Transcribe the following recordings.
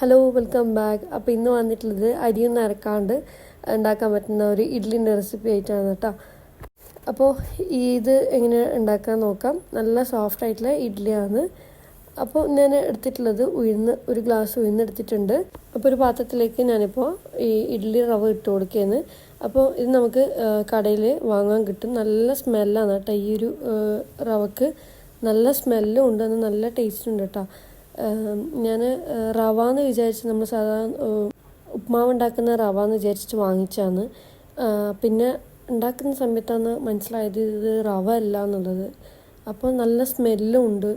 Hello welcome back അപ്പോൾ ഇന്ന് വന്നിട്ടുള്ളത് അരിയൊന്നും അരക്കാണ്ട് ഉണ്ടാക്കാൻ പറ്റുന്ന ഒരു ഇഡ്ലിന്റെ റെസിപ്പി ആയിട്ടാണ് കേട്ടോ അപ്പോൾ ഇത് എങ്ങനെ ഉണ്ടാക്കാൻ നോക്കാം. നല്ല സോഫ്റ്റ് ആയിട്ടുള്ള ഇഡ്ഡലിയാണ് അപ്പോൾ ഞാൻ എടുത്തിട്ടുള്ളത് ഉഴുന്ന് ഒരു ഗ്ലാസ് ഉഴുന്ന് എടുത്തിട്ടുണ്ട്. അപ്പോൾ ഒരു പാത്രത്തിലേക്ക് ഞാനിപ്പോൾ ഈ ഇഡ്ഡലി റവ ഇട്ട് കൊടുക്കുകയാണ് അപ്പോൾ ഇത് നമുക്ക് കടയിൽ വാങ്ങാൻ കിട്ടും. നല്ല സ്മെല്ലാണ് കേട്ടോ ഈ ഒരു റവക്ക്. നല്ല സ്മെല്ലും ഉണ്ട് നല്ല ടേസ്റ്റും ഉണ്ട് കേട്ടോ ഞാൻ റവ എന്ന് വിചാരിച്ച് നമ്മൾ സാധാരണ ഉപ്മാവ് ഉണ്ടാക്കുന്ന റവ എന്ന് വിചാരിച്ചിട്ട് വാങ്ങിച്ചാണ് പിന്നെ ഉണ്ടാക്കുന്ന സമയത്താണ് മനസ്സിലായത് ഇത് റവ അല്ല എന്നുള്ളത്. അപ്പോൾ നല്ല സ്മെല്ലും ഉണ്ട്.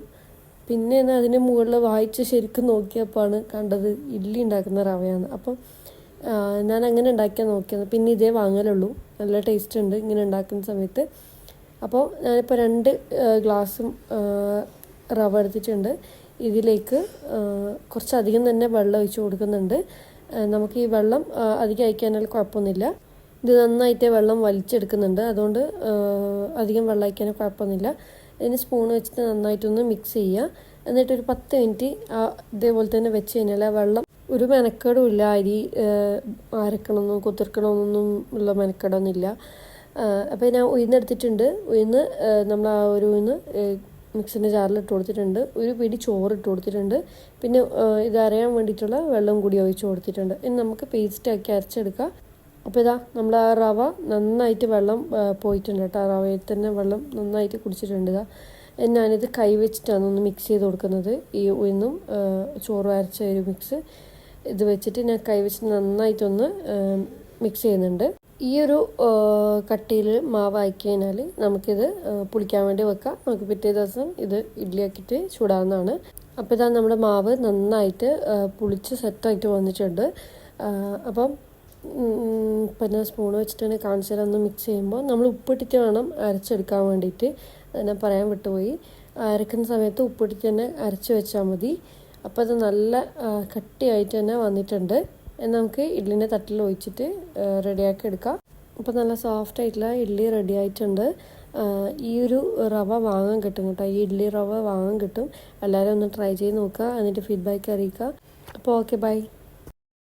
പിന്നെ അതിന് മുകളിൽ വായിച്ച് ശരിക്കും നോക്കിയപ്പോഴാണ് കണ്ടത് ഇഡ്ഡലി ഉണ്ടാക്കുന്ന റവയാണ്. അപ്പം ഞാൻ അങ്ങനെ ഉണ്ടാക്കിയാൽ നോക്കിയത്. പിന്നെ ഇതേ വാങ്ങലുള്ളൂ. നല്ല ടേസ്റ്റ് ഉണ്ട് ഇങ്ങനെ ഉണ്ടാക്കുന്ന സമയത്ത്. അപ്പോൾ ഞാനിപ്പോൾ രണ്ട് ഗ്ലാസും റവ എടുത്തിട്ടുണ്ട്. ഇതിലേക്ക് കുറച്ചധികം തന്നെ വെള്ളം ഒഴിച്ച് കൊടുക്കുന്നുണ്ട്. നമുക്ക് ഈ വെള്ളം അധികം അയക്കാനാൽ കുഴപ്പമൊന്നുമില്ല. ഇത് നന്നായിട്ട് വെള്ളം വലിച്ചെടുക്കുന്നുണ്ട്. അതുകൊണ്ട് അധികം വെള്ളം അയക്കാനും കുഴപ്പമൊന്നുമില്ല. ഇതിന് സ്പൂൺ വെച്ചിട്ട് നന്നായിട്ടൊന്ന് മിക്സ് ചെയ്യുക. എന്നിട്ട് ഒരു പത്ത് മിനിറ്റ് ഇതേപോലെ തന്നെ വെച്ച് കഴിഞ്ഞാൽ വെള്ളം ഒരു മെനക്കേടും ഇല്ല. അരി അരക്കണമെന്നും കുതിർക്കണമെന്നൊന്നും ഉള്ള മെനക്കേടൊന്നുമില്ല. അപ്പോൾ ഞാൻ ഉയർന്നെടുത്തിട്ടുണ്ട് ഉയർന്ന് നമ്മൾ ആ ഒരു ഉയർന്ന് മിക്സിന്റെ ജാറിൽ ഇട്ട് കൊടുത്തിട്ടുണ്ട്. ഒരു പിടി ചോറ് ഇട്ട് കൊടുത്തിട്ടുണ്ട്. പിന്നെ ഇത് അരയാൻ വേണ്ടിയിട്ടുള്ള വെള്ളം കൂടി ഒഴിച്ച് കൊടുത്തിട്ടുണ്ട്. ഇനി നമുക്ക് പേസ്റ്റ് ആക്കി അരച്ചെടുക്കാം. അപ്പോൾ ഇതാ നമ്മൾ ആ റവ നന്നായിട്ട് വെള്ളം പോയിട്ടുണ്ട് കേട്ടോ. ആ റവയിൽ തന്നെ വെള്ളം നന്നായിട്ട് കുടിച്ചിട്ടുണ്ട് ഇതാ. ഞാനിത് കൈ വെച്ചിട്ടാണ് ഒന്ന് മിക്സ് ചെയ്ത് കൊടുക്കുന്നത്. ഈ ഒന്നും ചോറ് അരച്ച ഒരു മിക്സ് ഇത് വെച്ചിട്ട് ഞാൻ കൈ വെച്ചിട്ട് നന്നായിട്ടൊന്ന് മിക്സ് ചെയ്യുന്നുണ്ട്. ഈ ഒരു കട്ടിയിൽ മാവ് ആക്കി കഴിഞ്ഞാൽ നമുക്കിത് പുളിക്കാൻ വേണ്ടി വെക്കാം. നമുക്ക് പിറ്റേ ദിവസം ഇത് ഇഡ്ഡലിയാക്കിയിട്ട് ചൂടാവുന്നതാണ്. അപ്പോൾ ഇതാ നമ്മുടെ മാവ് നന്നായിട്ട് പുളിച്ച് സെറ്റായിട്ട് വന്നിട്ടുണ്ട്. അപ്പം പിന്നെ സ്പൂൺ വെച്ചിട്ട് ഒന്ന് മിക്സ് ചെയ്യുമ്പോൾ നമ്മൾ ഉപ്പിട്ടിട്ട് വേണം അരച്ചെടുക്കാൻ വേണ്ടിയിട്ട്. ഞാൻ പറയാൻ വിട്ടുപോയി. അരക്കുന്ന സമയത്ത് ഉപ്പിട്ടിട്ട് തന്നെ അരച്ച് വെച്ചാൽ മതി. അപ്പോൾ അത് നല്ല കട്ടിയായിട്ട് തന്നെ വന്നിട്ടുണ്ട്. നമുക്ക് ഇഡ്ലിന്റെ തട്ടിൽ ഒഴിച്ചിട്ട് റെഡിയാക്കി എടുക്കാം. അപ്പോൾ നല്ല സോഫ്റ്റ് ആയിട്ടുള്ള ഇഡ്ഡലി റെഡി ആയിട്ടുണ്ട്. ഈ ഒരു റവ വാങ്ങാൻ കിട്ടും കേട്ടോ. ഈ ഇഡ്ഡലി റവ വാങ്ങാൻ കിട്ടും. എല്ലാവരും ഒന്ന് ട്രൈ ചെയ്ത് നോക്കുക. എന്നിട്ട് ഫീഡ്ബാക്ക് അറിയിക്കുക. അപ്പോൾ ഓക്കെ ബൈ